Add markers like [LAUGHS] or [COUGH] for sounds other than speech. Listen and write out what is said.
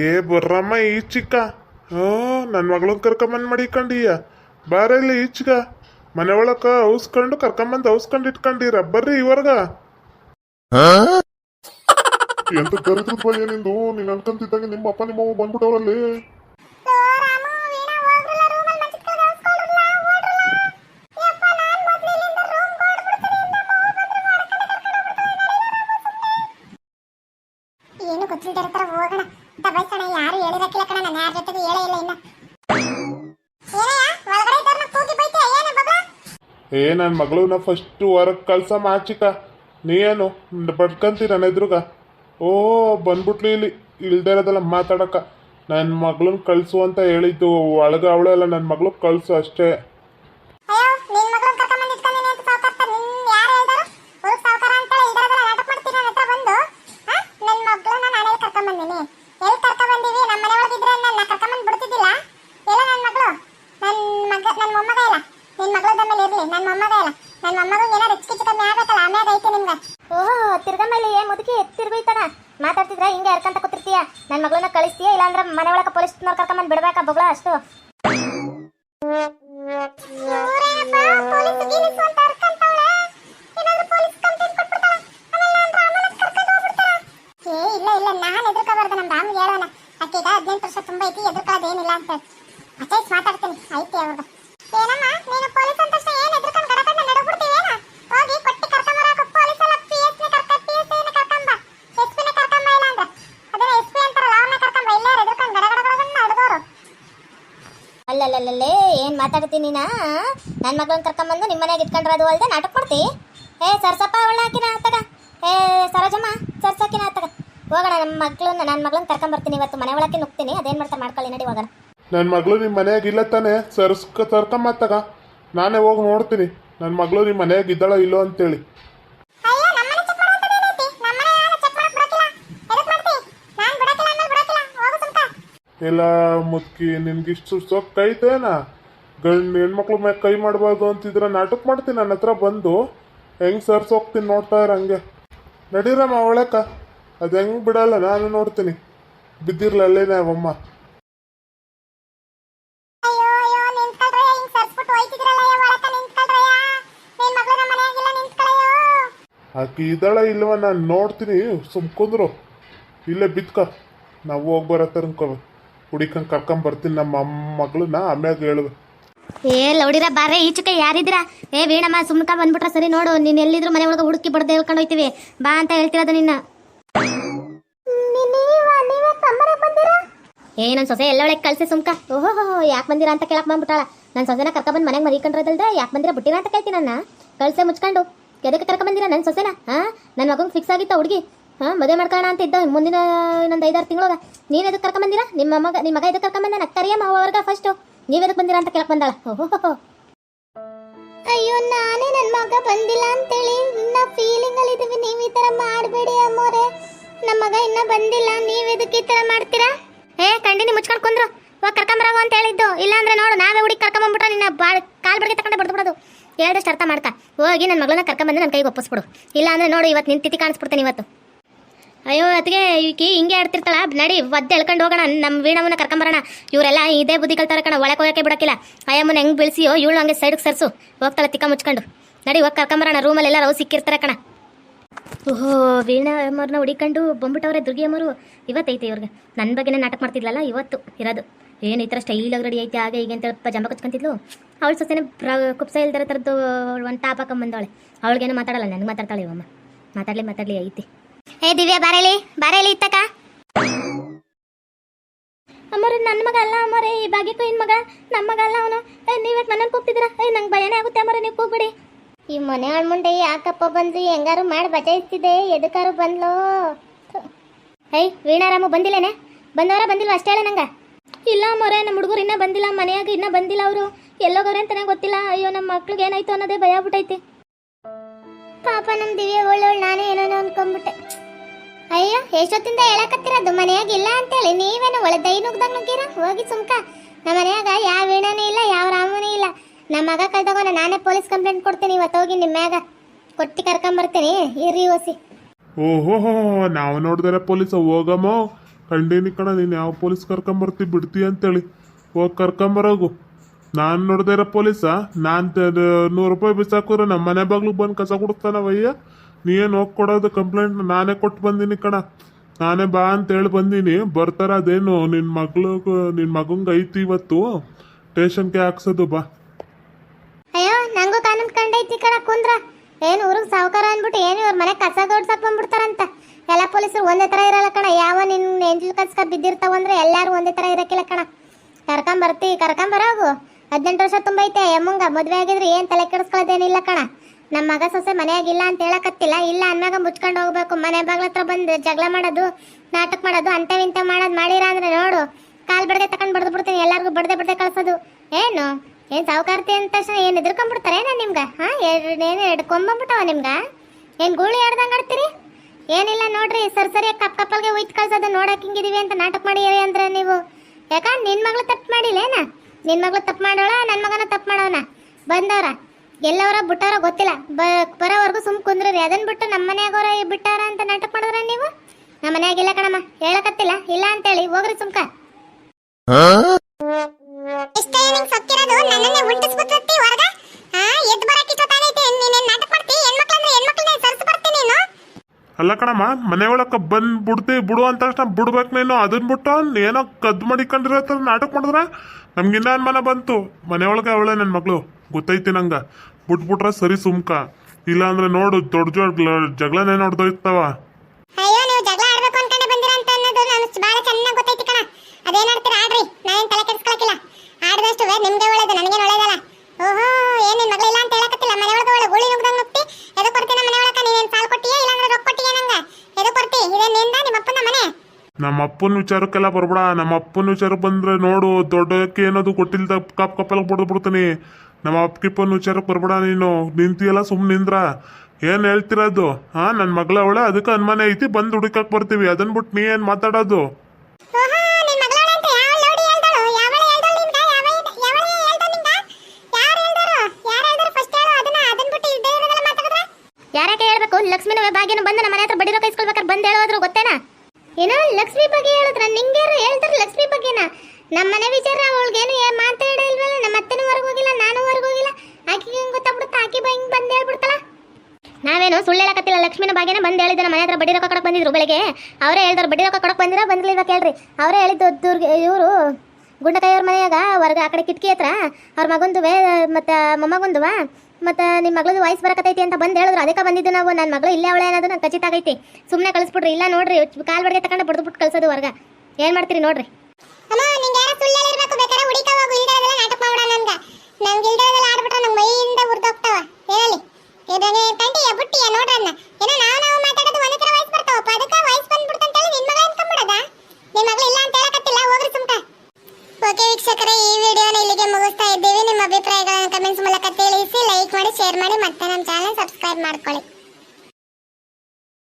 ಏ ಬರ್ರಮ್ಮ ಈಚಿಕ್ಕ ಹೋ ನನ್ನ ಮಗಳನ್ನ ಕರ್ಕೊಂಬಂದು ಮಡಿಕಂಡೀಯ. ಬಾರಲ್ಲಿ ಈಚಿಗ ಮನೆ ಒಳಕ ಔಸ್ಕೊಂಡು ಕರ್ಕೊಂಬಂದು ಔಸ್ಕೊಂಡು ಇಟ್ಕೊಂಡಿರ. ಬರ್ರಿ ಇವರ್ಗ. [LAUGHS] ಎಂತ ಕರಿದ್ರು ಭಯ ನಿಂದು? ನೀನ್ ಅನ್ಕಂತಿದ್ದಂಗೆ ನಿಮ್ಮ ಅಪ್ಪ ನಿಮ್ಮ ಅವ್ವ ಬಂದ್ಬಿಟ್ಟವ್ರಲ್ಲಿ. ಏನು ಗೊತ್ತಿಲ್ದಿರೋ ತರ ಹೋಗೋಣ. ದಬಾಯಿಸೋಣ ಯಾರು ಹೇಳಿರಕ್ಕಿಲ್ಲ ಕಣ, ನಾನು ಯಾರ ಜೊತೆಗೆ ಹೇಳೇ ಇಲ್ಲ ಇನ್ನ. ಏನು ಏ ನನ್ನ ಮಗಳನ್ನ ಫಸ್ಟ್ ಹೊರಗೆ ಮಾಚಿಕ. ನೀ ನೀನು ಬಡ್ಕಂತಿ ನನ್ನ ಎದುರುಗ? ಓ, ಬಂದ್ಬಿಟ್ಲಿ ಇಲ್ಲಿ. ಇಲ್ದೇ ಇರೋದಲ್ಲ ಮಾತಾಡಕ. ನನ್ನ ಮಗಳನ್ನ ಕಳಿಸು ಅಂತ ಹೇಳಿದ್ದು ಒಳಗ ಅವಳೆಲ್ಲ ನನ್ನ ಮಗಳು ಕಳಿಸು ಅಷ್ಟೇ ಅಯ್ಯೋ ನಿನ್ ಮಗಳನ್ನ ಕರ್ಕೊಂಡ್ ಬಂದು ಇಟ್ಕೊಂಡಿನಿ ಅಂತ ಸಾವ್ಕಾರ್ತ ನಿನ್ ಯಾರು ಹೇಳ್ದಾರು ಹುಡುಗ ಸಾವ್ಕಾರ ಅಂತ ಇಲ್ದಿರೋದೆಲ್ಲ ನಾಟಕ ಮಾಡ್ತೀನಿ ನನ್ನ ಹತ್ರ ಬಂದು ಆ? ನನ್ ಮಗಳನ್ನ ನಾನು ಎಲ್ಲಿ ಕರ್ಕೊಂಡ್ ಬಂದಿನಿ ಕರ್ಕೊಂಡ್ ಬಂದೀವಿ ನಮ್ಮ ಮನೆ ಒಳಗಿದ್ರೆ ನನ್ನ ಕರ್ಕೊಂಬಂದು ಬಿಡ್ತಿದ್ದಿಲ್ಲ. ಎಲ್ಲ ನನ್ನ ಮಗಳು. ನನ್ನ ಮಗ ನನ್ನ ಮೊಮ್ಮಗ ಇಲ್ಲ. ನಿನ್ನ ಮಗಳ ಮೇಲೆ ಇರ್ಲಿ. ನನ್ನ ಮೊಮ್ಮಗ ಇಲ್ಲ. ನನ್ನ ಮೊಮ್ಮಗ ಏನಾರು ಹೆಚ್ಚು ಹೆಚ್ಚು ಕಮ್ಮಿ ಆಗತ್ತಲ್ಲ ಆಮ್ಯಾಗ ಐತೆ ನಿಮ್ಗೆ. ಓಹೋ ತಿರ್ಗ ಮೇಲೆ ಏ ಮುದುಕಿ ತಿರ್ಗೋಯ್ತಾಗ ಮಾತಾಡ್ತಿದ್ರ, ಹಿಂಗೆ ಹರ್ಕಂತ ಕೂತಿರ್ತೀಯ? ನನ್ನ ಮಗಳನ್ನ ಕಳಿಸ್ತೀಯ? ಇಲ್ಲಾಂದ್ರೆ ಮನೆ ಒಳಗೆ ಪೊಲೀಸ್ನವ್ರು ಕರ್ಕೊಂಬಂದು ಬಿಡ್ಬೇಕಾ ಬೊಗಳ ಅಷ್ಟು? ತುಂಬ ಐತಿ ಎದುರ್ಕೊಳ್ಳೋದೇನಿಲ್ಲ ಅಂತ. ಅಚೈಸ್ ಮಾತಾಡ್ತೀನಿ. ಐತಿ ಅವ್ರದ್ದು ಏನಮ್ಮ? ನೀನು ಪೊಲೀಸ್ ಅಂತ ತಕ್ಷಣ ಏನು ಎದುರ್ಕೊಂಡು ಗಡಗಡ ನಡಗ್ಬಿಡ್ತೀವೇನ ಹೋಗಿ ಕೊಟ್ಟಿ ಕರ್ಕೊಂಬರಾಕ ಪೊಲೀಸ್ ಅಲ್ಲ, ಪಿ ಎಸ್ನ ಕರ್ಕ, ಪಿ ಎಸ್ ಐನ ಕರ್ಕೊಂಬ. ಎಸ್ ಪಿ ನ ಕರ್ಕೊಂಬ ಇಲ್ಲ ಅಂದ್ರೆ? ಅದನ್ನ ಎಸ್ ಪಿ ಅಂತಾರಲ್ಲ ಅವನ್ನ ಕರ್ಕೊಂಬ. ಇಲ್ಲೇ ಎದುರ್ಕೊಂಡು ಗಡಗಡಗಳನ್ನ ನಡ್ದೋರು ಅಲ್ಲಲ್ಲಲ್ಲೇ ಏನು ಮಾತಾಡ್ತೀನಿ ನೀನಾ ನನ್ನ ಮಗಳನ್ನ ಕರ್ಕೊಂಬಂದು ನಿಮ್ಮ ಮನೆಗೆ ಇಟ್ಕೊಂಡ್ರೆ ಅದು ಅಲ್ದೆ ನಾಟಕ ಕೊಡ್ತಿ ಏ ಸರ್ಸಪ್ಪ ಅವಳ ಹಾಕಿನ ಹೇ ಏ ಸರೋಜಮ್ಮ ಸರ್ಸಾಕಿನ ತಗ ಹೋಗೋಣ ನಮ್ಮ ಮಕ್ಕಳನ್ನ ನನ್ನ ಮಗಳನ್ನ ಕರ್ಕೊಂಬರ್ತೀನಿ ಇವತ್ತು. ಮನೆ ಒಳಕ್ಕೆ ನುಗ್ತೀನಿ. ಅದೇನು ಮಾಡ್ತಾರೆ ಮಾಡ್ಕೊಳ್ಳಿ ನಡಿ ಹೋಗೋಣ. ನನ್ನ ಮಗಳು ನಿಮ್ಮ ಮನೆಯಾಗ ಇಲ್ಲ ತಾನೆ? ಸರ್ಸ್ಕ ತಗ ನಾನೇ ಹೋಗಿ ನೋಡ್ತೀನಿ. ನನ್ನ ಮಗಳು ನಿಮ್ಮ ಮನೆಯಾಗ ಇದ್ದಾಳೋ ಇಲ್ಲೋ ಅಂತೇಳಿ. ಮಾಡ್ತಿ? ಎಲ್ಲ ಮುದ್ಕಿ ನಿನ್ಗಿಷ್ಟು ಸೊಕ್ಕೈತೇನ ಗಂಡು ಹೆಣ್ಮಕ್ಳು ಮ್ಯಾಗ ಕೈ ಮಾಡಬಾರ್ದು ಅಂತಿದ್ರೆ ನಾಟಕ ಮಾಡ್ತೀನಿ ನನ್ನ ಹತ್ರ ಬಂದು. ಹೆಂಗೆ ಸರ್ಸ್ ಹೋಗ್ತೀನಿ ನೋಡ್ತಾ ಇರ ಹಂಗೆ. ನಡೀರಮ್ಮ ಒಳಕ ಅದು ಹೆಂಗೆ ಬಿಡಲ್ಲ ನಾನು ನೋಡ್ತೀನಿ. ಬಿದ್ದಿರ್ಲ ಅಲ್ಲೇನೆ ಅವಮ್ಮ ಆಕಿ ಇದ್ದಾಳ ಇಲ್ವ ನಾನು ನೋಡ್ತೀನಿ. ಸುಮ್ಕೊಂಡ್ರು ಇಲ್ಲೇ ಬಿದ್ಕ ನಾವು ಹೋಗಿ ಬರತ್ತಾರ ಅನ್ಕೋ ಹುಡಿಕಂಗೆ ಕರ್ಕೊಂಬರ್ತೀನಿ ನಮ್ಮ ಮಗಳನ್ನ ಆಮ್ಯಾಗ ಹೇಳುವೆ. ಏ ಲೌಡಿರ ಬಾರೆ ಈಚಕ್ಕೆ ಯಾರಿದ್ರ ಏ ವೀಣಮ್ಮ ಸುಮ್ಕ ಬಂದ್ಬಿಟ್ರ ಸರಿ ನೋಡು ನೀನು ಎಲ್ಲಿದ್ರು ಮನೆ ಒಳಗೆ ಹುಡುಕಿ ಬಡ್ದೆ ಹೇಳ್ಕೊಂಡು ಹೋಯ್ತೀವಿ. ಬಾ ಅಂತ ಹೇಳ್ತಿರೋದು ನಿನ್ನ. ಏ ನನ್ನ ಸೊಸೆ ಎಲ್ಲೊಳಗೆ ಕಳ್ಸಿ ಸುಮ್ಕ. ಓಹೋ ಯಾಕೆ ಬಂದಿರ ಅಂತ ಕೇಳಕ್ ಬಂದ್ಬಿಟ್ಟಾಳ. ನನ್ನ ಸೊಸೆನ ಬಂದು ಮನೆಗೆ ಮರಿಕೊಂಡ್ರದಲ್ದೆ ಯಾಕೆ ಬಂದಿರ ಬಿಟ್ಟಿರ ಅಂತ ಕೇಳ್ತೀನಿ ನನ್ನ. ಕಳ್ಸೆ ಮುಚ್ಕೊಂಡು. ಎದಕ್ಕೆ ಬಂದಿರ ನನ್ನ ಸೊಸೆನ? ಹಾ? ನನ್ನ ಮಗಂಗೆ ಫಿಕ್ಸ್ ಆಗಿತ್ತ ಹುಡುಗಿ. ಹಾ, ಮದುವೆ ಮಾಡ್ಕೊಳ್ಳೋಣ ಅಂತ ಇದ್ದ ಮುಂದಿನ, ಇನ್ನೊಂದು ಐದಾರು ತಿಂಗಳಾಗ ನೀನು ಎದಕ್ಕೆ ಕರ್ಕ ಬಂದಿರ? ನಿಮ್ಮ ಮಗ ನಿಮ್ಮ ಮಗ ಎದಕ್ಕೆ ಕರ್ಕ ಬಂದ ನಕ್ಕರಿಯಮ್ಮ ಅವ್ರಗ ಫಸ್ಟು ನೀವು ಎದಕ್ಕೆ ಬಂದಿರ ಅಂತ ಕೇಳಕ್ ಬಂದಾಳ. ಓಹೋ ಅಯ್ಯೋ, ನಾನೇ ನನ್ನ ಮಗ ಬಂದಿಲ್ಲ ಅಂತೇಳಿ ಇನ್ನ ಫೀಲಿಂಗ್ ಅಲ್ಲಿ ಇದೀವಿ. ನೀವು ಈ ತರ ಮಾಡಬೇಡಿ ಅಮ್ಮೋರೆ. ನಮ್ಮ ಮಗ ಇನ್ನ ಬಂದಿಲ್ಲ. ನೀವು ಎದಕ್ಕೆ ಈ ತರ ಮಾಡ್ತೀರಾ? ಏ ಕಂಡಿನಿ ಮುಚ್ಕೊಂಡು ಕುಂದ್ರು. ಹೋಗಿ ಕರ್ಕೊಂಬರೋ ಅಂತ ಹೇಳಿದ್ದು. ಇಲ್ಲಾಂದ್ರೆ ನೋಡು, ನಾವೇ ಹುಡುಗಿ ಕರ್ಕೊಂಬಂದ್ಬಿಟ್ರೆ ನಿನ್ನ ಬಾ ಕಾಲು ಬಡಿಗೆ ತಗೊಂಡೆ ಬಡ್ದು ಹೇಳ್ದಷ್ಟು ಅರ್ಥ ಮಾಡ್ತಾ ಹೋಗಿ ನನ್ನ ಮಗಳನ್ನ ಕರ್ಕೊಂಬಂದು ನನ್ನ ಕೈಗೆ ಒಪ್ಪಿಸ್ಬಿಡು. ಇಲ್ಲಾಂದ್ರೆ ನೋಡು ಇವತ್ತು ನಿಂತಿ ಕಾಣಿಸ್ಬಿಡ್ತೇನೆ ಇವತ್ತು. ಅಯ್ಯೋ ಅದಕ್ಕೆ ಈಕಿ ಹಿಂಗೆ ಆಡ್ತಿರ್ತಾಳ. ನಡಿ, ಒದ್ದೆ ಎಳ್ಕೊಂಡು ಹೋಗೋಣ. ನಮ್ಮ ವೀಣವನ್ನ ಕರ್ಕೊಂಬರೋಣ ಇವರೆಲ್ಲ ಇದೇ ಬುದ್ಧಿ ಕಲ್ತಾರ ಕಣ. ಒಳಗೆ ಹೋಗೋಕೆ ಬಿಡೋಕ್ಕಿಲ್ಲ. ಅಯ್ಯಮ್ಮನ ಹೆಂಗೆ ಬೆಳೆಸಿಯೋ, ಇವಳು ಹಂಗೆ ಸೈಡ್ಗೆ ಸರಿಸು. ಹೋಗ್ತಾಳೆ ತಿಕ್ಕ ಮುಚ್ಕೊಂಡು. ನಡಿ, ಹೋಗಿ ಕರ್ಕೊಂಬರೋಣ ರೂಮಲ್ಲಿ ಎಲ್ಲ ರೌ ಸಿಕ್ಕಿರ್ತಾರೆ ಕಣ. ಓಹೋ ವೀಣಾ ಅಮ್ಮವ್ರನ್ನ ಹುಡಿಕೊಂಡು ಬಂದ್ಬಿಟ್ಟವ್ರೆ ದುರ್ಗಿ ಅಮ್ಮರು ಇವತ್ತೈತೆ ಇವ್ರಿಗೆ. ನನ್ನ ಬಗ್ಗೆನೇ ನಾಟಕ ಮಾಡ್ತಿದ್ಲಲ್ಲ ಇವತ್ತು ಇರೋದು. ಏನು ಈ ಥರ ಸ್ಟೈಲಾಗಿ ರೆಡಿ ಐತೆ ಹಾಗೆ ಈಗ ಅಂತ ಜಂಬ ಕಚ್ಕೊಂತಿದ್ಲು. ಅವಳು ಸೊಸೆನೇ ಪ್ರ ಕುಪ್ಸ ಇಲ್ದಿರೋ ಥರದ್ದು ಒಂದು ಟಾಪ್ ಹಾಕೊಂಬಂದವಳೆ ಅವಳಿಗೇನು ಮಾತಾಡಲ್ಲ ನನಗೆ ಮಾತಾಡ್ತಾಳೆ ಇವಮ್ಮ ಮಾತಾಡಲಿ ಮಾತಾಡ್ಲಿ ಐತಿ. ಏ ದಿವ್ಯಾ ಬಾರೇಲಿ ಬಾರೇಲಿ ಇತ್ತಕ ಅಮ್ಮರು ನನ್ನ ಮಗ ಅಲ್ಲ ಅಮ್ಮರೇ ಈ ಭಾಗ್ಯಕ್ಕೂ ಇನ್ ಮಗ. ನಮ್ಮ ಮಗ ಅಲ್ಲ ಅವನು. ನೀವೇ ಮನೇಲಿ ಕೂಗ್ತಿದ್ದೀರಾ? ಏ ನಂಗೆ ಭಯನೇ ಆಗುತ್ತೆ ಅಮ್ಮರೇ ನೀವು ಕೂಗ್ಬಿಡಿ. ಈ ಮನೆ ಮುಂಡೆ ಯಾಕಪ್ಪ ಬಂದು ಹೆಂಗಾರು ಮಾಡಿ ಬಚಾಯಿಸ್ತಿದ್ದೆ? ಎದಕ್ಕಾರು ಬಂದ್ಲೋ? ಐ ವೀಣಾರಾಮು, ಬಂದಿಲ್ಲೇನೆ? ಬಂದವರ ಬಂದಿಲ್ವ? ಅಷ್ಟೇ ಹೇಳ ನಂಗೆ. ಇಲ್ಲ ಮೊರೆ, ನಮ್ಮ ಹುಡುಗರು ಇನ್ನೂ ಬಂದಿಲ್ಲ, ಮನೆಯಾಗ ಇನ್ನೂ ಬಂದಿಲ್ಲ ಅವರು. ಎಲ್ಲೋಗವ್ರೆ ಅಂತಾನೆ ಗೊತ್ತಿಲ್ಲ. ಅಯ್ಯೋ, ನಮ್ಮ ಮಕ್ಳಿಗೆ ಏನಾಯ್ತು ಅನ್ನೋದೇ ಭಯ ಆಗ್ಬಿಟ್ಟೈತಿ ಪಾಪ ನಮ್ಮ ದಿವ್ಯ ಒಳ್ಳೊಳ್ ನಾನೇ ಏನೋ ಅನ್ಕೊಂಡ್ಬಿಟ್ಟೆ. ಅಯ್ಯೋ, ಎಷ್ಟೊತ್ತಿಂದ ಹೇಳಕತ್ತಿರೋದು? ಮನೆಯಾಗ ಇಲ್ಲ ಅಂತೇಳಿ. ನೀವೇನು ಒಳ್ಳೆ ದೈ ಹೋಗಿ ಸುಮ್ಕ. ನಮ್ಮ ಮನೆಯಾಗ ಯಾವ ವೀಣನೇ ಇಲ್ಲ, ಯಾವ ರಾಮನೇ ಇಲ್ಲ. ನಮ್ಮ ಮಗ ಕಳ್ದಾಗೋಣ ನಾನೇ ಪೊಲೀಸ್ ಕಂಪ್ಲೇಂಟ್ ಕೊಡ್ತೀನಿ ಇವತ್ತು, ಹೋಗಿ ನಿಮ್ಮ ಮ್ಯಾಗ. ಕೊಟ್ಟಿ ಕರ್ಕೊಂಬರ್ತೀನಿ ಇರ್ರಿ ಓಸಿ. ಓಹೋ, ನಾವು ನೋಡಿದ್ರೆ ಪೊಲೀಸ, ಹೋಗಮ್ಮ. ಕಂಡೀನಿ ಕಣ, ನೀನು ಯಾವ ಪೊಲೀಸ್ ಕರ್ಕೊಂಬರ್ತಿ ಬಿಡ್ತಿ ಅಂತೇಳಿ. ಹೋಗಿ ಕರ್ಕೊಂಬರೋಗು ನಾನು ನೋಡ್ದೆ ಇರೋ ಪೊಲೀಸ, ನಾನು ನೂರು ರೂಪಾಯಿ ಬಿಸಾಕಿದ್ರೆ ನಮ್ಮ ಮನೆ ಬಾಗ್ಲಿಗೆ ಬಂದು ಕಸ ಕೊಡ್ತಾನವಯ್ಯ ನೀನು ಹೋಗಿ ಕೊಡೋದು ಕಂಪ್ಲೇಂಟ್ ನಾನೇ ಕೊಟ್ಟು ಬಂದೀನಿ ಕಣ. ನಾನೇ ಬಾ ಅಂತ ಹೇಳಿ ಬಂದೀನಿ. ಬರ್ತಾರ ಅದೇನು ನಿನ್ನ ಮಗ್ಳಿಗೆ ನಿನ್ನ ಮಗಂಗೆ ಐತಿ ಇವತ್ತು. ಸ್ಟೇಷನ್ಗೆ ಹಾಕ್ಸೋದು ಬಾ. ಕಂಡೈತಿ ಕಣ, ಕುಂದ್ರ. ಏನು ಊರಿಗೆ ಸಾವುಕಾರ ಅಂದ್ಬಿಟ್ಟು ಏನು ಇವ್ರ ಮನೆ ಕಸ ದೊಡ್ಸಕ್ ಬಂದ್ಬಿಡ್ತಾರಂತ. ಎಲ್ಲ ಪೊಲೀಸರು ಒಂದೇ ತರ ಇರಲ್ಲ ಕಣ. ಯಾವ ನಿನ್ ಎಂಜಲ್ ಕಸ್ಕ ಬಿದ್ದಿರ್ತಾವ ಅಂದ್ರೆ ಎಲ್ಲಾರು ಒಂದೇ ತರ ಇರಕ್ಕಿಲ್ಲ ಕಣ. ಕರ್ಕೊಂಬರ್ತಿ ಕರ್ಕೊಂಬರೋಗು ಹದಿನೆಂಟು ವರ್ಷ ತುಂಬೈತೆ ಎಮ್ಮಂಗ ಮದುವೆ ಆಗಿದ್ರೆ ಏನ್ ತಲೆ ಕೆಡಿಸ್ಕೊಳ್ಳೋದೇನಿಲ್ಲ ಕಣ. ನಮ್ಮ ಮಗ ಸೊಸೆ ಮನೆಯಾಗಿಲ್ಲ ಅಂತ ಹೇಳಕತ್ತಿಲ್ಲ. ಇಲ್ಲ ಅನ್ನಾಗ ಮುಚ್ಕೊಂಡು ಹೋಗ್ಬೇಕು. ಮನೆ ಬಾಗ್ಲ ಹತ್ರ ಬಂದು ಜಗಳ ಮಾಡೋದು, ನಾಟಕ ಮಾಡೋದು ಅಂತವಿಂತ ಮಾಡೋದು ಮಾಡಿರ ಅಂದ್ರೆ ನೋಡು. ಕಾಲ್ ಬಡದೆ ತಕೊಂಡ್ ಬಡ್ದು ಬಿಡ್ತೀನಿ. ಎಲ್ಲಾರ್ಗು ಬಡದೆ ಬಡದೆ ಕಳ್ಸೋದು. ಏನು? ಏನ್ ಸಾವುಕಾರ್ತಿ ಅಂದ ತಕ್ಷಣ ಏನ್ ಎದ್ರಕೊಂಡ್ಬಿಡ್ತಾರೆ ನಿಮ್ಗ? ಹಾ ಎರಡು ಏನು ಎರಡು ಕೊಂಬಂಬಿಟ್ಟವ ನಿಮ್ಗ? ಏನ್ ಗೂಳಿ ಆಡ್ದಂಗ್ ಆಡ್ತೀರಿ? ಏನಿಲ್ಲ ನೋಡ್ರಿ, ಸರ್ ಸರಿ ಕಪ್ ಕಪ್ಪಲ್ಗೆ ಉಯ್ತ್ ಕಳ್ಸೋದು ನೋಡಕ್ ಹಿಂಗಿದೀವಿ ಅಂತ ನಾಟಕ ಮಾಡಿರಿ ಅಂದ್ರೆ ನೀವು. ಯಾಕ, ನಿನ್ ಮಗಳು ತಪ್ಪು ಮಾಡಿಲ್ಲೇನ? ನಿನ್ ಮಗಳು ತಪ್ಪು ಮಾಡೋಳ, ನನ್ ಮಗನ ತಪ್ಪು ಮಾಡೋಣ ಬಂದವ್ರ? ಎಲ್ಲವರ ಬಿಟ್ಟಾರ ಗೊತ್ತಿಲ್ಲ. ಬ, ಬರೋವರೆಗೂ ಸುಮ್ ಕುಂದ್ರಿ ಅದನ್ ಬಿಟ್ಟು ನಮ್ಮ ಮನೆಯಾಗವ್ರ ಬಿಟ್ಟಾರ ಅಂತ ನಾಟಕ ಮಾಡಿದ್ರ ನೀವು? ನಮ್ಮ ಮನೆಯಾಗಿಲ್ಲ ಕಣಮ್ಮ. ಹೇಳಕತ್ತಿಲ್ಲ. ಇಲ್ಲ ಅಂತೇಳಿ. ಹೋಗ್ರಿ ಸುಮ್ಕ. ಕಣಮ್ಮ, ಮನೆ ಒಳಕ್ಕೆ ಬಂದು ಬಿಡ್ತಿ ಬಿಡು ಅಂತ ತಕ್ಷಣ ಬಿಡ್ಬೇಕು ನೀನು ಅದನ್ನ ಬಿಟ್ಟು ಏನೋ ಕದ್ದು ಮಾಡಿಕೊಂಡಿರೋ ಥರ ನಾಟಕ ಮಾಡಿದ್ರೆ ನಮ್ಗಿನ್ನ ಅನುಮಾನ ಬಂತು. ಮನೆ ಒಳಗೆ ಅವಳೆ ನನ್ನ ಮಗಳು. ಗೊತ್ತೈತಿ ನಂಗೆ. ಬಿಟ್ಬಿಟ್ರೆ ಸರಿ ಸುಮ್ಕ. ಇಲ್ಲ ಅಂದ್ರೆ ನೋಡು ದೊಡ್ಡ ಜೋಡ್ ಜಗಳನೇ ನೋಡ್ದೋಯ್ತವ. ಅಯ್ಯೋ, ನೀವು ಜಗಳ ಆಡ್ಬೇಕು ಅನ್ಕೊಂಡೆ ಬಂದಿರ ಅಂತ ಅನ್ನೋದು ನಾನು ಬಹಳ ಚೆನ್ನಾಗಿ ಗೊತ್ತೈತಿ ಕಣ. ಅದೇನ್ ಆಡ್ತೀರಾ, ಆಡ್ರಿ. ನಾನೇನ್ ತಲೆ ಕೆಡ್ಸ್ಕೊಳಕಿಲ್ಲ ಆಡ್ದಷ್ಟು ನಿಮ್ಗೆ ಒಳ್ಳೇದು ನನಗೆ ಒಳ್ಳೇದಲ್ಲ ಓಹೋ ಏನ್ ನಿನ್ ಮಗಳಿಲ್ಲ ಅಂತ ಹೇಳಕತ್ತಿಲ್ಲ ಮನೆ ಒಳಗೆ ಒಳ್ಳೆ ಗುಳಿ ನುಗ್ದಂಗ್ ನುಗ್ತಿ ಎದು ಕೊಡ್ತೀನಿ ಮನೆ ಒಳಕ ನೀನೇನ್ ಸಾಲ್ ಕೊಟ್ಟಿಯಾ ಇಲ್ಲ ಅಂದ್ರೆ ರೊಕ್ಕ ಕೊಟ್ಟಿಯಾ ನಂಗ ಎದು ಕೊಡ್ತಿ ಇದೇನ್ನಿಂದ ನಿಮ್ಮ ಅಪ್ಪನ ಮನೆ ನಮ್ಮ ಅಪ್ಪನ ವಿಚಾರಕ್ಕೆಲ್ಲ ಬರ್ಬೇಡ. ನಮ್ಮ ಅಪ್ಪನ ವಿಚಾರ ಬಂದ್ರೆ ನೋಡು ದೊಡ್ಡಕ್ಕೆ ಏನದು ಕೊಟ್ಟಿಲ್ದ ಕಪ್ ಕಪ್ಪಲ್ಲಿ ಬಡ್ದು ಬಿಡ್ತೀನಿ. ನಮ್ಮ ಅಪ್ಪಕಿಪ್ಪನ ವಿಚಾರಕ್ಕೆ ಬರ್ಬೇಡ ನೀನು. ನಿಂತಿಯಲ್ಲ ಸುಮ್ಮನೆ ನಿಂದ್ರ. ಏನು ಹೇಳ್ತಿರೋದು ಹಾ ನನ್ನ ಮಗಳ ಅವಳೆ ಅದಕ್ಕೆ ಅನುಮಾನ ಐತಿ ಬಂದು ಹುಡುಕಕ್ಕೆ ಬರ್ತೀವಿ. ಅದನ್ನ ಬಿಟ್ಟು ನೀ ಏನು ಮಾತಾಡೋದು? ಯಾರಕ್ಕೆ ಹೇಳ್ಬೇಕು? ಲಕ್ಷ್ಮಿನ ಭಾಗ್ಯನ ಬಂದು ನಮ್ಮ ಮನೆ ಹತ್ರ ಬಡಿರೋ ಕೈಸ್ಕೊಳ್ಬೇಕಾದ್ರೆ ಬಂದು ಹೇಳೋದ್ರು ಗೊತ್ತೇನಾ? ಏನೋ ಲಕ್ಷ್ಮಿ ಬಗ್ಗೆ ಹೇಳಿದ್ರ ನಿಂಗೇರು ಹೇಳ್ತಾರೆ ಲಕ್ಷ್ಮಿ ಬಗ್ಗೆನ ನಮ್ಮ ಮನೆ ವಿಚಾರ ಅವಳಿಗೇನು ಏನು ಮಾತಾಡೇ ಇಲ್ವಲ್ಲ? ನಮ್ಮ ಅತ್ತೆನೂ ಹೊರಗೆ ಹೋಗಿಲ್ಲ, ನಾನು ಹೊರಗೆ ಹೋಗಿಲ್ಲ. ಆಕಿಗೆ ಹಿಂಗೆ ಗೊತ್ತಾಗ್ಬಿಡುತ್ತೆ? ಆಕೆ ಬಾ ಹಿಂಗೆ ಬಂದು ಹೇಳ್ಬಿಡ್ತಲ್ಲ ನಾವೇನು ಸುಳ್ಳು ಹೇಳಕತ್ತಿಲ್ಲ. ಲಕ್ಷ್ಮಿನ ಭಾಗ್ಯನ ಬಂದು ಹೇಳಿದ್ದೆ. ಮನೆ ಹತ್ರ ಬಡ್ಡಿ ರೊಕ್ಕ ಕೊಡಕ್ಕೆ ಬಂದಿದ್ರು ಬೆಳಗ್ಗೆ. ಅವರೇ ಹೇಳ್ತಾರೆ ಬಡ್ಡಿ ರೊಕ್ಕ ಕೊಡಕ್ಕೆ ಬಂದಿರೋ ಬಂದಿಲ್ಲ ಕೇಳ್ರಿ. ಅವರೇ ಹೇಳಿದ್ದು ಇವರು ಗುಂಡಕಾಯಿಯವ್ರ ಮನೆಯಾಗ ಹೊರಗೆ ಆ ಕಡೆ ಕಿಟಕಿ ಹತ್ರ. ಅವ್ರ ಮಗಂದುವೆ ಮತ್ತು ಮೊಮ್ಮಗಂದುವ. ಮತ್ತು ನಿಮ್ಮ ಮಗಳದು ವಾಯ್ಸ್ ಬರಕತ್ತೈತಿ ಅಂತ ಬಂದು ಹೇಳಿದ್ರು. ಅದಕ್ಕೆ ಬಂದಿದ್ದು ನಾವು. ನನ್ನ ಮಗಳು ಇಲ್ಲೇ ಅವಳೆ ಅನ್ನೋದು ನಂಗೆ ಖಚಿತ ಆಗೈತಿ. ಸುಮ್ಮನೆ ಕಳಿಸ್ಬಿಡ್ರಿ. ಇಲ್ಲ ನೋಡ್ರಿ, ಕಾಲ್ ಬಡಿಗೆ ತಗೊಂಡು ಬಡ್ದು ಬಿಟ್ಟು ಕಳ್ಸೋದು ಹೊರಗೆ. ಏನು ಮಾಡ್ತೀರಿ ನೋಡ್ರಿ? ಅಮ್ಮ, ನಿಂಗೆ ಯಾರೋ ಸುಳ್ಳು ಹೇಳಿರ್ಬೇಕು ಬೇಕಾದ್ರೆ ಹುಡಿಕ ಹೋಗು. ಇಲ್ದೆಲ್ಲ ನಾಟಕ ಮಾಡ್ಬಿಡ ನನ್ಗ. ನಂಗೆ ಇಲ್ದೆಲ್ಲ ಆಡ್ಬಿಟ್ರೆ ನಂಗೆ ಮೈಯಿಂದ ಉರ್ದೋಗ್ತಾವ ಹೇಳಿ ಇದಾಗೆ ಕಂಡಿಯ ಬುಟ್ಟಿಯ, ನೋಡ್ರನ್ನ. ಏನೋ ನಾವು ನಾವು ಮಾತಾಡೋದು ಒಂದೇ ವಾಯ್ಸ್ ಬರ್ತಾವಪ್ಪ. ಅದಕ್ಕೆ ವಾಯ್ಸ್ ಬಂದ್ಬಿಡ್ತಂತೇಳಿ ನಿನ್ ಮಗ ಅನ್ಕೊಂಡ್ಬಿಡದ ನಿನ್ ಮಗಳು ಇಲ್ಲ ಅಂತ ಹೇಳಕತ್ತಿಲ್ಲ. ಹೋಗ್ರಿ ಸುಮ್ಕ. ಓಕೆ ವೀಕ್ಷಕರೇ, ಈ ವಿಡಿಯೋನ ಇಲ್ಲಿಗೆ ಮುಗಿಸ್ತಾ ಇದ್ದೀವಿ. ನಿಮ್ಮ ಅಭಿಪ್ರಾಯಗಳನ್ನು ಕಮೆಂಟ್ಸ್ ಮೂಲಕ ತಿಳಿಸಿ ಲೈಕ್ ಮಾಡಿ ಶೇರ್ ಮಾಡಿ ಮತ್ತೆ